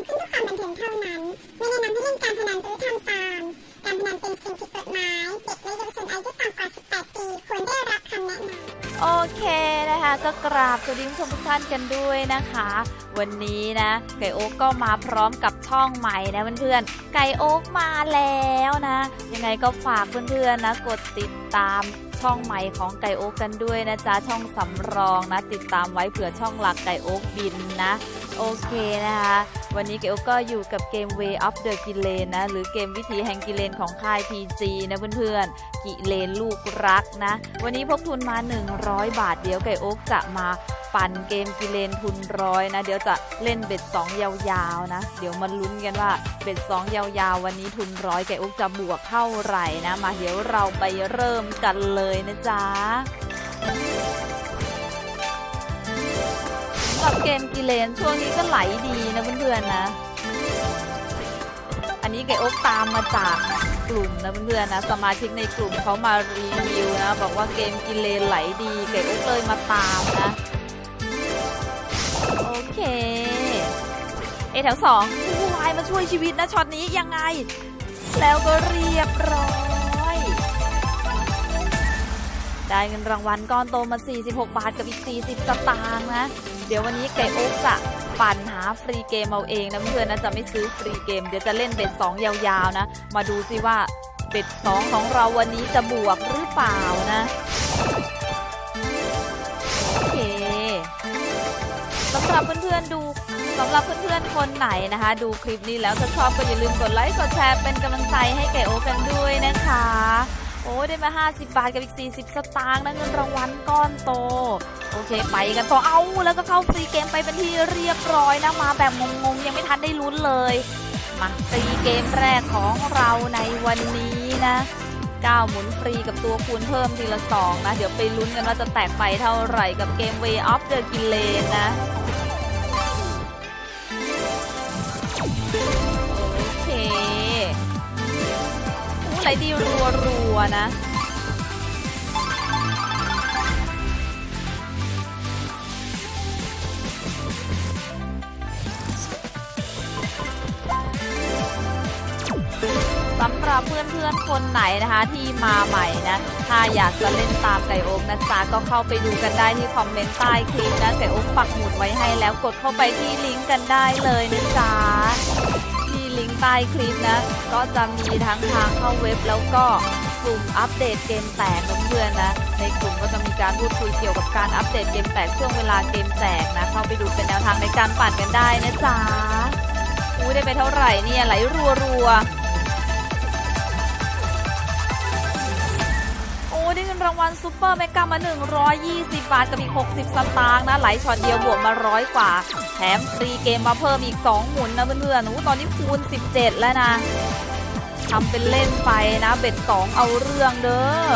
ำขึ้นเพื่อความบันเทิงเท่านั้น ไม่แนะนำให้เล่นการพนันหรือทำตามการพนันเป็นสิ่งผิดกฎหมาย เด็กและเยาวชนอายุต่ำกว่า 18 ปีควรได้รับคำแนะนำโอเคนะคะก็กราบสวัสดีคุณผู้ชมทุกท่านกันด้วยนะคะ วันนี้นะไก่โอ๊กก็มาพร้อมกับช่องใหม่นะเพื่อนๆไก่โอ๊กมาแล้วนะ ยังไงก็ฝากเพื่อนๆนะกดติดตามช่องใหม่ของไก่โอ๊กกันด้วยนะจ๊ะช่องสำรองนะ ติดตามไว้เผื่อช่องหลักไก่โอ๊กบินนะ โอเคนะคะ วันนี้เกลก็อยู่กับเกม Way of the g i l e n นะ หรือเกมวิธีแห่งกิเลนของค่าย PG นะเพื่อนๆ กิเลนลูกรักนะ วันนี้พกทุนมา 100 บาทเดี๋ยวไก่โอ๊กจะมาปั่นเกมกิเลนทุนร้อยนะ เดี๋ยวจะเล่นเบ็ด 2 ยาวๆนะ เดี๋ยวมาลุ้นกันว่าเบ็ด 2 ยาวๆ วันนี้ทุนร้อยไก่โอ๊กจะบวกเท่าไหร่นะ มาเดี๋ยวเราไปเริ่มกันเลยนะจ๊ะ รับเกมกิเลนช่วงนี้ก็ไหลดีนะเพื่อนๆนะ อันนี้ไก่โอ๊กตามมาจากกลุ่มนะเพื่อนๆนะ สมาชิกในกลุ่มเขามารีวิวนะ บอกว่าเกมกิเลนไหลดีไก่โอ๊กเลยมาตามนะ โอเค เอแถวสองผู้วายมาช่วยชีวิตนะช็อตนี้ยังไง แล้วก็เรียบร้อย ได้เงินรางวัลก้อนโตมา 46 บาทกับอีก 40 สตางค์นะ เดี๋ยววันนี้ไก่โอ๊กจะปั่นหาฟรีเกมเอาเองนะเพื่อนนะจะไม่ซื้อฟรีเกม เดี๋ยวจะเล่นเบ็ด2ยาวๆนะ มาดูซิว่าเบ็ด2ของเราวันนี้จะบวกหรือเปล่านะโอเคสำหรับเพื่อนๆดูสำหรับเพื่อนๆคนไหนนะคะ ดูคลิปนี้แล้วถ้าชอบก็อย่าลืมกดไลค์กดแชร์เป็นกำลังใจให้ไก่โอ๊กกันด้วยนะคะ โอ้ได้มา 50 บาทกับอีก 40 สตางค์นะเงินรางวัลก้อนโต โอเคไปกันต่อเอาแล้วก็เข้าฟรีเกมไปเป็นที่เรียบร้อยนะมาแบบงงๆ ยังไม่ทันได้ลุ้นเลย มาฟรีเกมแรกของเราในวันนี้นะ9หมุนฟรีกับตัวคูณเพิ่มทีละ 2 นะ เดี๋ยวไปลุ้นกันว่าจะแตกไปเท่าไหร่กับเกม Way of the g i l e n นะ ไลดีรัวๆนะ สำหรับเพื่อนๆคนไหนนะคะที่มาใหม่นะ ถ้าอยากจะเล่นตามไก่โอ๊กนะจ๊ะก็เข้าไปดูกันได้ที่คอมเมนต์ใต้คลิปนะไก่โอ๊กปักหมุดไว้ให้แล้วกดเข้าไปที่ลิงก์กันได้เลยนะจ๊ะ ใต้คลิปนะ ก็จะมีทั้งทางเข้าเว็บแล้วก็กลุ่มอัปเดตเกมแตกนะเพื่อนๆนะ ในกลุ่มก็จะมีการพูดคุยเกี่ยวกับการอัปเดตเกมแตกช่วงเวลาเกมแตกนะ เข้าไปดูเป็นแนวทางในการปั่นกันได้นะจ๊ะอุ้ยได้ไปเท่าไหร่เนี่ยไหลรัวๆ รางวัลซูเปอร์เมกามา 120 บาทกับอีก 60 สตางค์นะ ไหลช็อตเดียวบวกมาร้อยกว่า แถมฟรีเกมมาเพิ่มอีก 2 หมุนนะเพื่อนๆโอ้ตอนนี้คูณ 17 แล้วนะทำเป็นเล่นไปนะ เบ็ด 2 เอาเรื่องเด้อ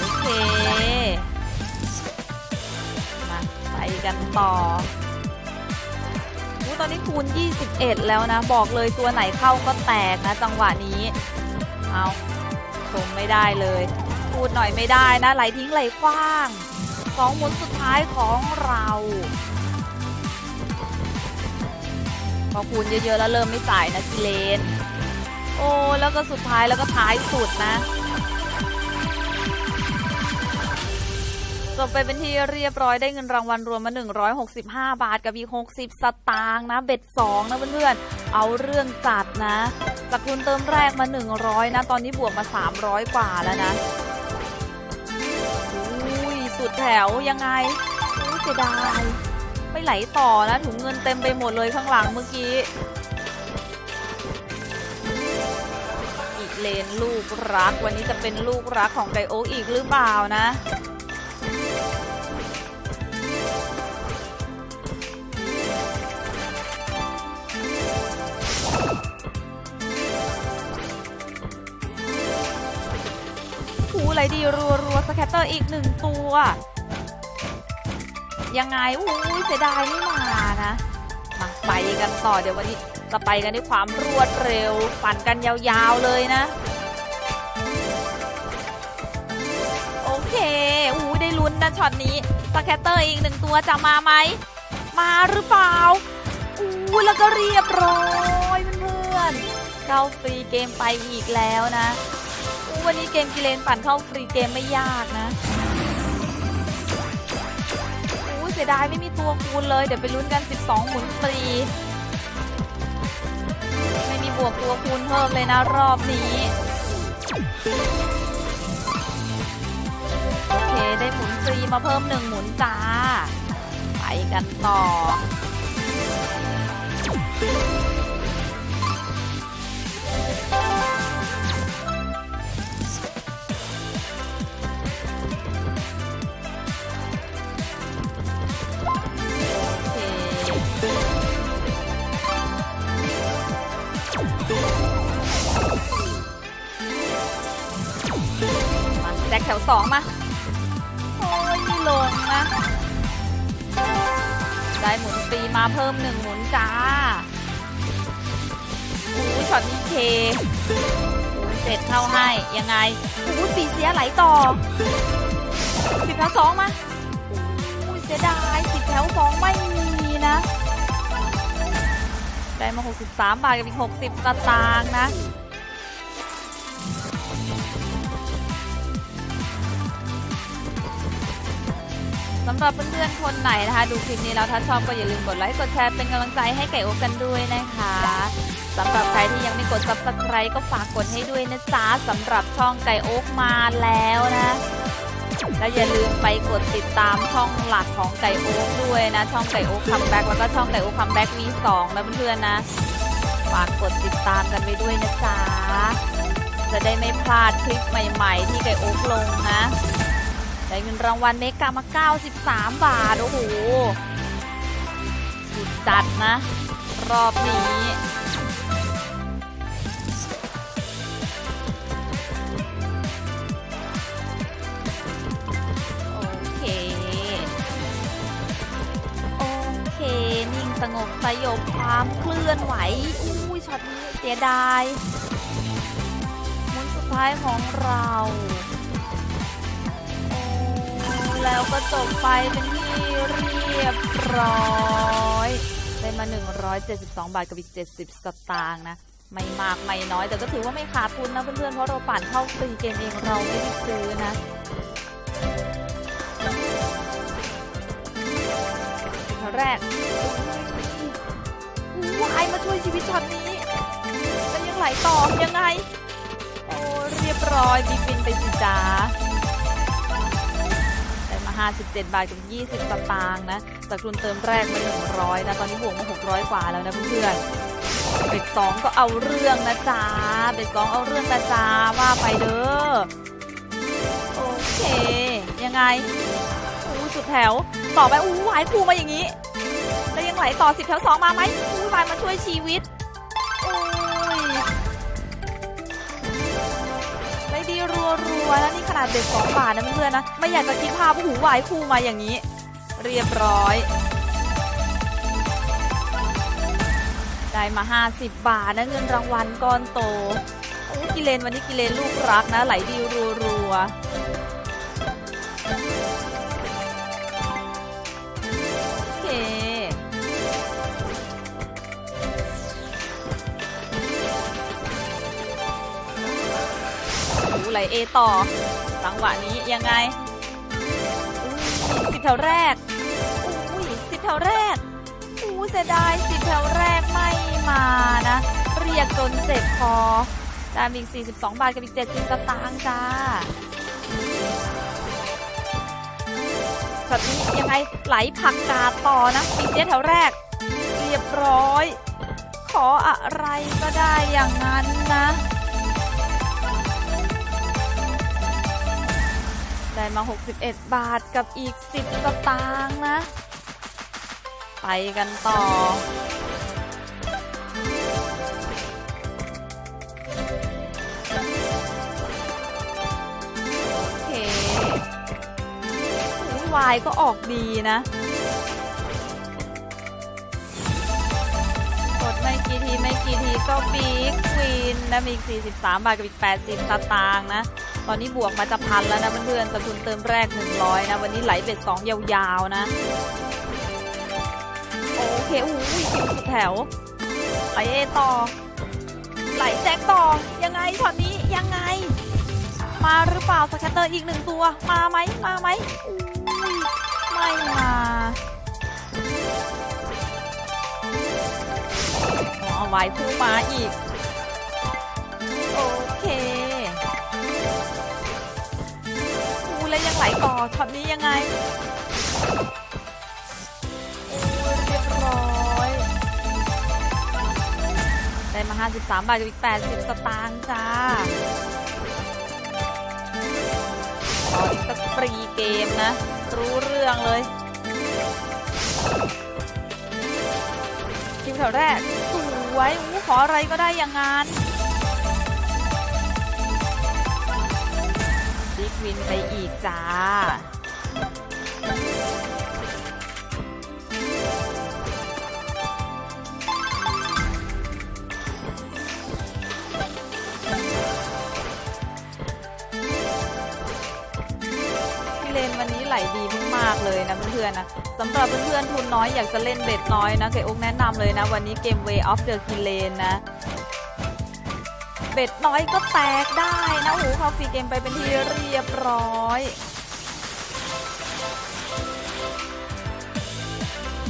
โอเค มาไปกันต่ออู้ตอนนี้คูณ 21 แล้วนะ บอกเลยตัวไหนเข้าก็แตกนะจังหวะนี้ เอาชมไม่ได้เลย พูดหน่อยไม่ได้นะไหลทิ้งไหลคว้างสองหมุนสุดท้ายของเราพอคูณเยอะๆแล้วเริ่มไม่จ่ายนะกิเลน โอ้แล้วก็สุดท้ายแล้วก็ท้ายสุดนะจบไปเป็นที่เรียบร้อยได้เงินรางวัลรวมมา 165 บาทกับอีก 60 สตางค์นะ เบ็ด 2 นะเพื่อนๆ เอาเรื่องจัดนะ จากทุนเติมแรกมา 100 นะ ตอนนี้บวกมา 300 กว่าแล้วนะอุ้ยสุดแถวยังไงอุ้ยเสียดายไม่ไหลต่อนะ ถุงเงินเต็มไปหมดเลยข้างหลังเมื่อกี้ อีกเลนลูกรัก วันนี้จะเป็นลูกรักของไกโอ๊กอีกหรือเปล่านะ หูไหลดีรัวรัวสแคตเตอร์อีกหนึ่งตัว ยังไงอู้ยเสียดายไม่มานะมาไปกันต่อเดี๋ยววันนี้จะไปกันด้วยความรวดเร็วปั่นกันยาวๆเลยนะ โอเคอู้ยได้ลุ้นนะช็อตนี้สแคตเตอร์อีกหนึ่งตัวจะมาไหม มาหรือเปล่าอู้แล้วก็เรียบร้อยเพื่อนๆเข้าฟรีเกมไปอีกแล้วนะ วันนี้เกมกิเลนปั่นเข้าฟรีเกมไม่ยากนะอู้เสียดายไม่มีตัวคูณเลย เดี๋ยวไปลุ้นกัน 12 หมุนฟรี ไม่มีบวกตัวคูณเพิ่มเลยนะรอบนี้ โอเคได้หมุนฟรีมาเพิ่มหนึ่งหมุนจ้า ไปกันต่อ องมา โอ้ยไม่ลงนะ ได้หมุนฟรีมาเพิ่มหนึ่งหมุนจ้าโอ้ยช็อตนี้เคโอ้ยเสร็จเข้าให้ ยังไงโอ้ยปีเสียไหลต่อสิบแถวสองมาโอ้ยเสียดายสิบแถวสองไม่มีนะ ได้มา 63 บาทกับอีก 60สตางค์นะ สำหรับเพื่อนๆคนไหนนะคะ ดูคลิปนี้แล้วถ้าชอบก็อย่าลืมกดไลค์กดแชร์เป็นกำลังใจให้ไก่โอ๊กกันด้วยนะคะสำหรับใครที่ยังไม่กด subscribe ก็ฝากกดให้ด้วยนะจ๊ะสำหรับช่องไก่โอ๊กมาแล้วนะและอย่าลืมไปกดติดตามช่องหลักของไก่โอ๊กด้วยนะ ช่องไก่โอ๊กคัมแบ็กแล้วก็ช่องไก่โอ๊กคัมแบ็กมีสองนะเพื่อนๆนะฝากกดติดตามกันไปด้วยนะจ๊ะจะได้ไม่พลาดคลิปใหม่ ๆ ที่ไก่โอ๊กลงนะ ได้เงินรางวัลเมกามา 93 บาท โอ้โหสุดจัดนะ รอบนี้โอเคโอเคนิ่งสงบสยบความเคลื่อนไหว อุ้ยช็อตนี้เสียดายมุนสุดท้ายของเรา แล้วก็จบไปเป็นที่เรียบร้อยได้มา 172 บาทกับอีก 70 สตางค์นะ ไม่มากไม่น้อย แต่ก็ถือว่าไม่ขาดทุนนะเพื่อนๆ เพราะเราปั่นเข้าฟรีเกมเองเราไม่ได้ซื้อนะช็อตแรกวายมาช่วยชีวิตช็อตนี้แล้วยังไหลต่อยังไง โอ้เรียบร้อยบีบินไปสิจ้า 57 บาทกับ 20สตางค์นะจากทุนเติมแรกมา100 นะ ตอนนี้บวกมา 600 กว่าแล้วนะเพื่อนๆเบ็ดสองก็เอาเรื่องนะจ๊ะเบ็ดสองเอาเรื่องนะจ๊ะว่าไปเด้อ โอเค ยังไงอู้สุดแถว ต่อไปอู้หายคูมาอย่างนี้ แล้วยังไหลต่อ 10 แถว 2 มาไหมอู้วายมาช่วยชีวิต ดีรัวรัวแล้วนี่ขนาดเด็กสองบาทนะเพื่อนๆนะ ไม่อยากจะคิดภาพหูหวายคู่มาอย่างนี้ เรียบร้อย ได้มา 50 บาทนะเงินรางวัลก้อนโตโอ้กิเลนวันนี้กิเลนลูกรักนะไหลดีรัวรัว ไหลเอต่อ จังหวะนี้ยังไงสิบแถวแรกอุ้ยสิบแถวแรกอู้เสียดายสิบแถวแรกไม่มานะ เรียกจนเจ็บคอดามอีก 42 บาทกับอีก70สตางค์จ้าช็อตนี้ยังไงไหลผักกาดต่อนะปีเสียแถวแรก เรียบร้อย ขออะไรก็ได้อย่างนั้นนะ ได้มา 61 บาทกับอีก 10 สตางค์นะ ไปกันต่อ โอเควายก็ออกดีนะ กดไม่กี่ที ไม่กี่ทีก็บิ๊กควีนนะมีอีก 43 บาทกับอีก 80 สตางค์นะ ตอนนี้บวกมาจะพันแล้วนะเพื่อนๆสกุลเติมแรก 100 นะ วันนี้ไหลเบ็ดสองยาวๆ นะ โอู้ยคิวสุดแถวไปเอต่อ ไหลแจ็คต่อ ยังไงช็อตนี้ยังไง มาหรือเปล่าสแคตเตอร์อีกหนึ่งตัว มาไหมมาไหมไม่มาอ๋อไว้ผู้มาอีก โอเค ยังไหลต่อช็อตนี้ยังไงเรียบร้อยได้มา 53 บาทกับอีก 80 สตางค์จ้าขออีกสักฟรีเกมนะ รู้เรื่องเลยคิวแถวแรกสวยอู้ขออะไรก็ได้อย่างงาน วินไปอีกจ้าพี่เลนวันนี้ไหลดีมากๆเลยนะเพื่อนๆนะสำหรับเพื่อนๆทุนน้อยอยากจะเล่นเบ็ดน้อยนะเกอกแนะนำเลยนะ วันนี้เกม Way of the k i l a n นะ เบ็ดน้อยก็แตกได้นะหูเข้าฟรีเกมไปเป็นที่เรียบร้อย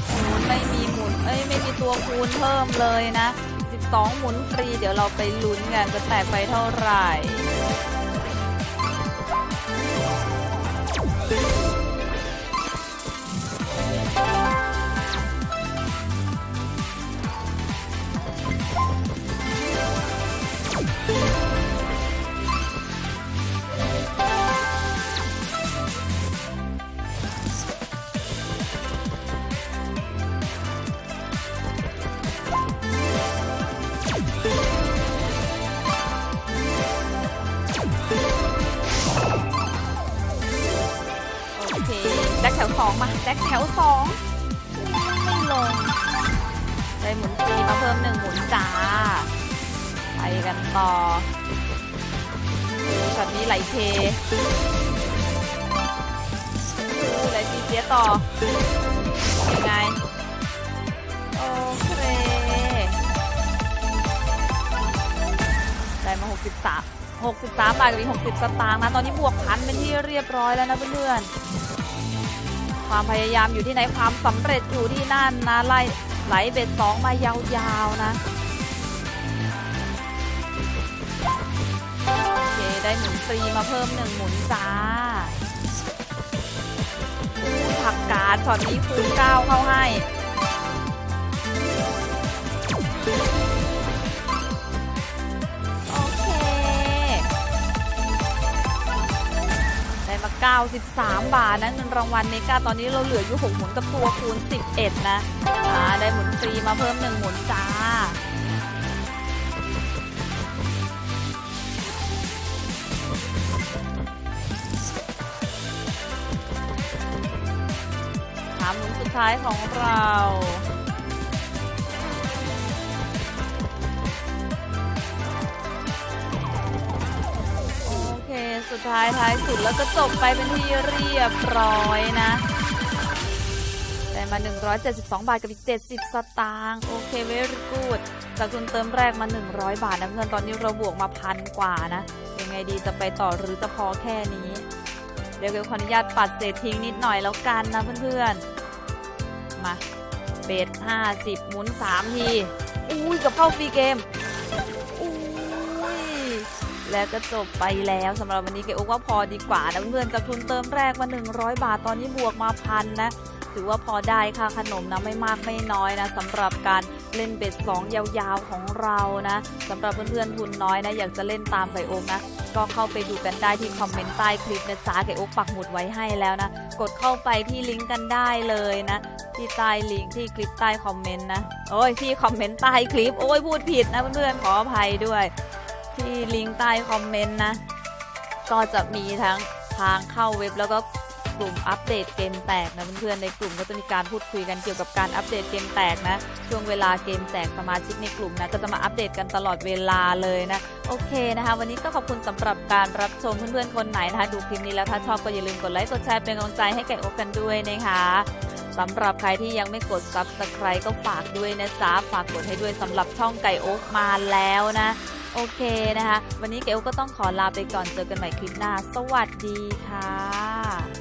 หมุนไม่มีหมุนเอ้ยไม่มีตัวคูณเพิ่มเลยนะ 12 หมุนฟรีเดี๋ยวเราไปลุ้นกันจะแตกไปเท่าไหร่ ต่อดูช็อตนี้ไหลเทดูไหลทีเสียต่อ ยังไง โอเค ได้มา 63 63บาทกับอีก60 สตางค์นะ ตอนนี้บวกพันเป็นที่เรียบร้อยแล้วนะเพื่อนๆ ความพยายามอยู่ที่ไหนความสำเร็จอยู่ที่นั่นนะ ไล่ไหลเบ็ดสองมายาวๆนะ หมุนฟรีมาเพิ่มหนึ่งหมุนจ้าผักกาดช็อตนี้คูณเก้าเข้าให้โอเค ได้มา 93 บาทนะเงินรางวัลเมกาตอนนี้เราเหลืออยู่6หมุนกับตัวคูณ 11 นะอ่าได้หมุนฟรีมาเพิ่ม 1 หมุนจ้า ท้ายของเราโอเคสุดท้ายท้ายสุดแล้วก็จบไปเป็นที่เรียบร้อยนะได้มา 172 บาทกับอีก 70 สตางค์ โอเคเวรกูด จากทุนเติมแรกมา 100 บาทนะเงินตอนนี้เราบวกมาพันกว่านะ ยังไงดีจะไปต่อหรือจะพอแค่นี้ เดี๋ยวเกลขออนุญาตปัดเศษทิ้งนิดหน่อยแล้วกันนะเพื่อนๆ มาเบส50หมุน3ทีอุ้ยกับเข้าฟรีเกมอุ้ยแล้วก็จบไปแล้วสำหรับวันนี้เกโอกว่าพอดีกว่านะเพื่อนๆจากทุนเติมแรกมา 100 บาทตอนนี้บวกมาพันนะถือว่าพอได้ค่าขนมนะไม่มากไม่น้อยนะสำหรับการเล่นเบ็ดสองยาวๆของเรานะสำหรับเพื่อนๆทุนน้อยนะอยากจะเล่นตามไก่โอกนะ ก็เข้าไปดูกันได้ที่คอมเมนต์ใต้คลิปนะจ๊ะไก่อกปักหมุดไว้ให้แล้วนะ กดเข้าไปที่ลิงก์กันได้เลยนะ ที่ใต้ลิงก์ที่คลิปใต้คอมเมนต์นะ โอ้ยที่คอมเมนต์ใต้คลิป โอ้ยพูดผิดนะเพื่อนๆขออภัยด้วย ที่ลิงก์ใต้คอมเมนต์นะ ก็จะมีทั้งทางเข้าเว็บแล้วก็ กลุ่มอัปเดตเกมแตกนะเพื่อนๆในกลุ่มก็จะมีการพูดคุยกันเกี่ยวกับการอัปเดตเกมแตกนะ ช่วงเวลาเกมแตกสมาชิกในกลุ่มนะก็จะมาอัปเดตกันตลอดเวลาเลยนะ โอเคนะคะ วันนี้ก็ขอบคุณสำหรับการรับชมเพื่อนๆคนไหนนะคะ ดูคลิปนี้แล้วถ้าชอบก็อย่าลืมกดไลค์กดแชร์เป็นกำลังใจให้แก่โอกันด้วยนะคะสำหรับใครที่ยังไม่กด Subscribe ก็ฝากด้วยนะจ๊ะฝากกดให้ด้วยสำหรับช่องไก่โอ๊กมาแล้วนะ โอเคนะคะ วันนี้ไก่โอ๊กก็ต้องขอลาไปก่อนเจอกันใหม่คลิปหน้า สวัสดีค่ะ